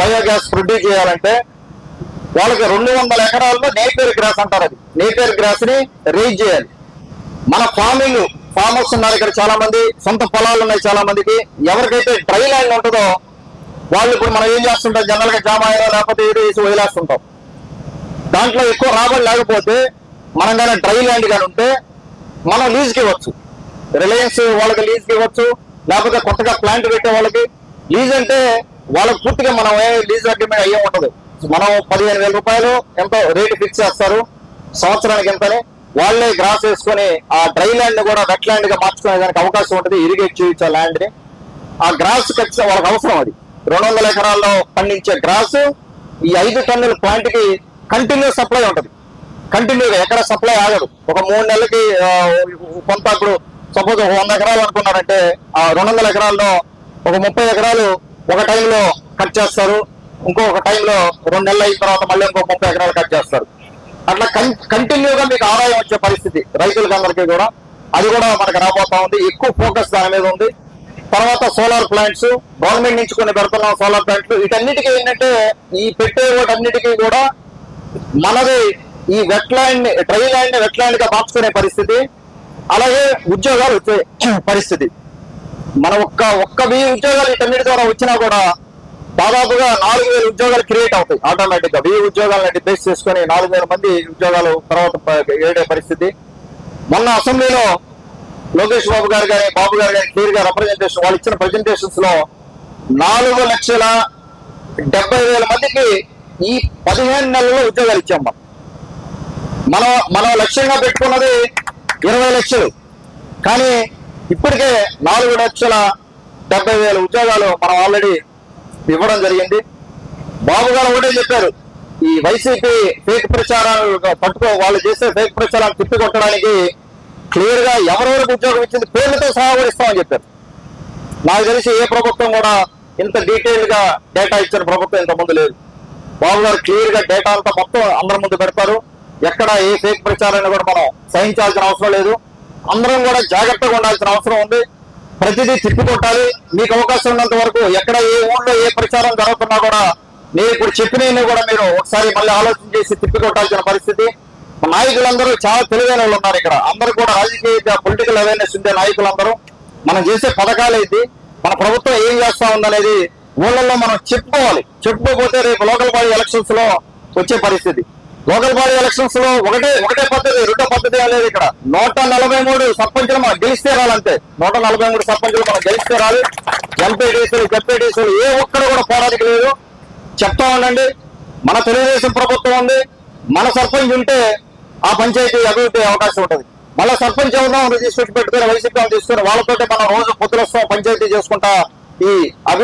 biogas produce చేయాలంటే వాళ్ళకి రెండు వందల ఎకరాల్లో నేపేర్ గ్రాస్ అంటారు అది. నేపేర్ గ్రాస్ని రేజ్ చేయాలి. మన ఫార్మింగ్ ఫార్మర్స్ ఉన్నారు ఇక్కడ చాలా మంది సొంత పొలాలు ఉన్నాయి చాలా మందికి ఎవరికైతే డ్రై ల్యాండ్ ఉంటుందో వాళ్ళు ఇప్పుడు మనం ఏం చేస్తుంటాం? జనరల్గా జామాయిలో లేకపోతే ఏదో వేసి వదిలేస్తుంటాం. దాంట్లో ఎక్కువ రాబడి లేకపోతే మనం కానీ డ్రై ల్యాండ్ కానీ ఉంటే మనం లీజ్కి ఇవ్వచ్చు. రిలయన్స్ వాళ్ళకి లీజ్కి ఇవ్వచ్చు. లేకపోతే కొత్తగా ప్లాంట్ పెట్టే వాళ్ళకి. లీజ్ అంటే వాళ్ళకి పూర్తిగా మనం ఏ లీజ్ అగ్రిమెంట్ అయ్యే ఉండదు మనం పదిహేను వేల రూపాయలు ఎంతో రేటు ఫిక్స్ చేస్తారు. సంవత్సరానికి ఎంతని? వాళ్ళే గ్రాస్ వేసుకొని ఆ డ్రై ల్యాండ్ కూడా వెట్ ల్యాండ్గా మార్చుకునే దానికి అవకాశం ఉంటుంది. ఇరిగేట్ చేయొచ్చు ఆ ల్యాండ్ని. ఆ గ్రాస్ ఖచ్చితంగా వాళ్ళకి అవసరం అది. రెండు వందల ఎకరాల్లో పండించే గ్రాస్ ఈ ఐదు టన్నుల ప్లాంట్కి కంటిన్యూ సప్లై ఉంటుంది. కంటిన్యూగా ఎక్కడ సప్లై ఆగదు. ఒక మూడు నెలలకి కొంత ఇప్పుడు సపోజ్ ఒక వంద ఎకరాలు అనుకున్నారంటే ఆ రెండు వందల ఎకరాల్లో ఒక ముప్పై ఎకరాలు ఒక టైంలో కట్ చేస్తారు ఇంకొక టైంలో రెండు నెలలు అయిన తర్వాత మళ్ళీ ఇంకో ముప్పై ఎకరాలు కట్ చేస్తారు. అట్లా కంటిన్యూగా మీకు ఆదాయం వచ్చే పరిస్థితి రైతులకి అందరికీ కూడా. అది కూడా మనకు రాబోతా ఉంది. ఎక్కువ ఫోకస్ దాని మీద ఉంది. తర్వాత సోలార్ ప్లాంట్స్ గవర్నమెంట్ నుంచి కొన్ని పెడుతున్నాం సోలార్ ప్లాంట్లు వీటన్నిటికీ ఏంటంటే ఈ పెట్టే వాటన్నిటికీ కూడా మనది ఈ wet land dry land wet ల్యాండ్గా మార్చుకునే పరిస్థితి. అలాగే ఉద్యోగాలు వచ్చే పరిస్థితి. మన ఒక్క ఒక్క వెయ్యి ఉద్యోగాలు ఇటన్నిటి ద్వారా వచ్చినా కూడా దాదాపుగా నాలుగు వేల ఉద్యోగాలు క్రియేట్ అవుతాయి ఆటోమేటిక్గా వెయ్యి ఉద్యోగాలను బేస్ చేసుకుని నాలుగు వేల మంది ఉద్యోగాలు తర్వాత ఏడే పరిస్థితి. మొన్న అసెంబ్లీలో లోకేష్ బాబు గారు కానీ బాబు గారు కానీ క్లియర్గా రిప్రజెంటేషన్ వాళ్ళు ఇచ్చిన ప్రజెంటేషన్స్లో నాలుగు లక్షల డెబ్బై వేల మందికి ఈ పదిహేను నెలల్లో ఉద్యోగాలు ఇచ్చాం మనం. మనం మనం లక్ష్యంగా పెట్టుకున్నది ఇరవై లక్షలు. కానీ ఇప్పటికే నాలుగు లక్షల డెబ్బై వేల ఉద్యోగాలు మనం ఆల్రెడీ ఇవ్వడం జరిగింది. బాబు గారు ఒకటే చెప్పారు ఈ వైసీపీ ఫేక్ ప్రచారాలు పట్టుకో వాళ్ళు చేసే ఫేక్ ప్రచారాలు తిప్పికొట్టడానికి క్లియర్గా ఎవరెవరికి ఉద్యోగం ఇచ్చింది పేర్లతో సహా కూడా ఇస్తామని చెప్పారు. నాకు తెలిసి ఏ ప్రభుత్వం కూడా ఇంత డీటెయిల్గా డేటా ఇచ్చిన ప్రభుత్వం ఇంత ముందు లేదు. బాబు గారు క్లియర్గా డేటా అంతా మొత్తం అందరి ముందు పెడతారు. ఎక్కడ ఏ ఫేక్ ప్రచారాన్ని కూడా మనం సహించాల్సిన అవసరం లేదు. అందరం కూడా జాగ్రత్తగా ఉండాల్సిన అవసరం ఉంది. ప్రతిదీ తిప్పికొట్టాలి. మీకు అవకాశం ఉన్నంత వరకు ఎక్కడ ఏ ఊళ్ళో ఏ ప్రచారం జరుగుతున్నా కూడా నేను ఇప్పుడు చెప్పినవి కూడా మీరు ఒకసారి మళ్ళీ ఆలోచన చేసి తిప్పికొట్టాల్సిన పరిస్థితి. నాయకులందరూ చాలా తెలివైన వాళ్ళు ఉన్నారు ఇక్కడ. అందరూ కూడా రాజకీయ పొలిటికల్ అవేర్నెస్ ఉండే నాయకులందరూ. మనం చేసే పథకాలు ఏంటి? మన ప్రభుత్వం ఏం చేస్తా ఉందనేది ఊళ్ళల్లో మనం చెప్పుకోవాలి. చెప్పుకోకపోతే రేపు లోకల్ బాడీ ఎలక్షన్స్లో వచ్చే పరిస్థితి. లోకల్ బాడీ ఎలక్షన్స్లో ఒకటే ఒకటే పద్ధతి రెండో పద్ధతి అనేది ఇక్కడ. నూట నలభై మూడు సర్పంచులు మనం గెలిస్తే రాలంతే. నూట నలభై మూడు సర్పంచులు మనం గెలిస్తే రాలి. ఎంపీటీసీలు జెడ్పీటీసీలు ఏ ఒక్కరు కూడా పోరాటం లేదు. చెప్తా ఉండండి మన తెలుగుదేశం ప్రభుత్వం ఉంది. మన సర్పంచ్ ఉంటే ఆ పంచాయతీ అభివృద్ధి అవకాశం ఉంటుంది. మళ్ళీ సర్పంచ్ ఎవరినో తీసుకొచ్చి పెట్టుకుని వైసీపీ తీసుకుని వాళ్ళతో మనం రోజు పొద్దులొస్తాం పంచాయతీ చేసుకుంటా ఈ అభివృద్ధి